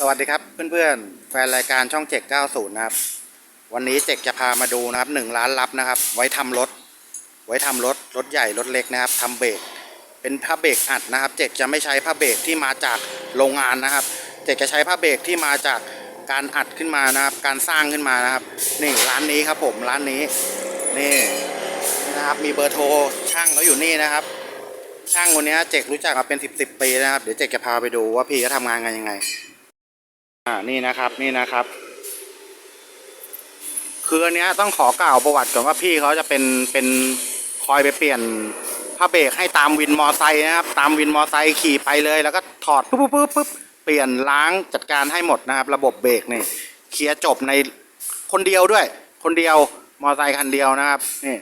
สวัสดีครับเพื่อนๆ แฟนรายการช่องเจ็ก90 นะครับ วันนี้เจ็กจะพามาดูนะครับหนึ่งร้านลับนะครับ ไว้ทำรถ ไว้ทำรถรถใหญ่รถเล็กนะครับทำเบรกเป็นผ้าเบรกอัดนะครับ เจ็กจะไม่ใช้ผ้าเบรกที่มาจากโรงงานนะครับ เจ็กจะใช้ผ้าเบรกที่มาจากการอัดขึ้นมานะครับ การสร้างขึ้นมานะครับนี่ร้านนี้ครับผมร้านนี้นี่นะครับมีเบอร์โทรช่างเขาอยู่นี่นะครับช่างคนนี้เจกรู้จักมาเป็นสิบสิบปีนะครับ เดี๋ยวเจกจะพาไปดูว่าพี่เขาทำงานกันยังไง อ่านี่นะครับนี่นะครับ คืออันเนี้ยต้องขอกล่าวประวัติก่อนว่าพี่เขาจะเป็นเป็นคอยไปเปลี่ยนผ้าเบรกให้ตามวินมอไซค์นะครับ ตามวินมอไซค์ขี่ไปเลย แล้วก็ถอดปุ๊บปุ๊บปุ๊บปุ๊บเปลี่ยนล้างจัดการให้หมดนะครับ ระบบเบรกนี่เคลียร์จบในคนเดียวด้วย คนเดียวมอไซค์คันเดียวนะครับนี่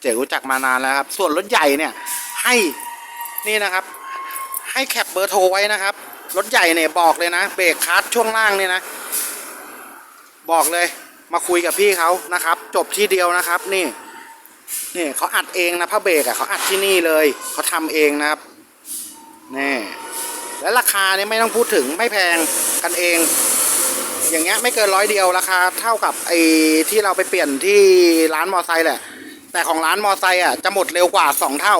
เจ๋รู้จักมานานแล้วครับ ส่วนรถใหญ่เนี่ยให้นี่นะครับ ให้แคปเบอร์โทรไว้นะครับ รถใหญ่เนี่ยบอกเลยนะ เบรกคัสช่วงล่างเนี่ยนะ บอกเลยมาคุยกับพี่เขานะครับ จบที่เดียวนะครับ นี่นี่เขาอัดเองนะผ้าเบรกอะเขาอัดที่นี่เลยเขาทำเองนะครับนี่และราคาเนี่ยไม่ต้องพูดถึงไม่แพงกันเอง อย่างเงี้ยไม่เกินร้อยเดียวราคาเท่ากับไอ้ที่เราไปเปลี่ยนที่ร้านมอไซค์แหละ แต่ของร้านมอไซค์อะจะหมดเร็วกว่าสองเท่า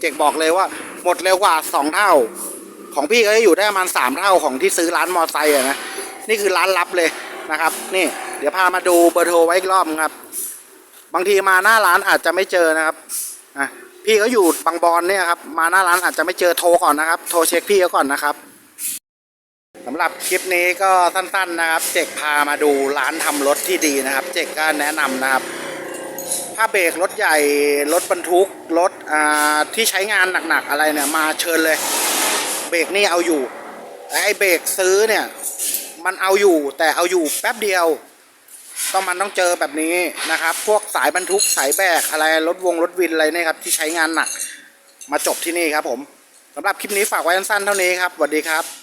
เจกบอกเลยว่าหมดเร็วกว่าสองเท่า ของพี่ก็จะอยู่ได้ประมาณสามเท่าของที่ซื้อร้านมอไซค์อะนะนี่คือร้านลับเลยนะครับ นี่ เดี๋ยวพามาดูเบอร์โทรไว้อีกรอบครับ บางทีมาหน้าร้านอาจจะไม่เจอนะครับอะพี่เขาอยู่บางบอนเนี่ยครับ มาหน้าร้านอาจจะไม่เจอโทรก่อนนะครับ โทรเช็คพี่เขาก่อนนะครับสำหรับคลิปนี้ก็สั้นๆนะครับ เจกพามาดูร้านทำรถที่ดีนะครับ เจกก็แนะนำนะครับ ถ้าเบรกรถใหญ่ รถบรรทุก รถอ่าที่ใช้งานหนักๆอะไรเนี่ยมาเชิญเลย เบรกนี่เอาอยู่แต่ไอ้เบรกซื้อเนี่ย มันเอาอยู่แต่เอาอยู่แป๊บเดียว ต้องมันต้องเจอแบบนี้นะครับ พวกสายบรรทุกสายแบกอะไรรถวงรถวินอะไรเนี่ยครับที่ใช้งานหนักมาจบที่นี่ครับผมสำหรับคลิปนี้ฝากไว้สั้นๆเท่านี้ครับสวัสดีครับ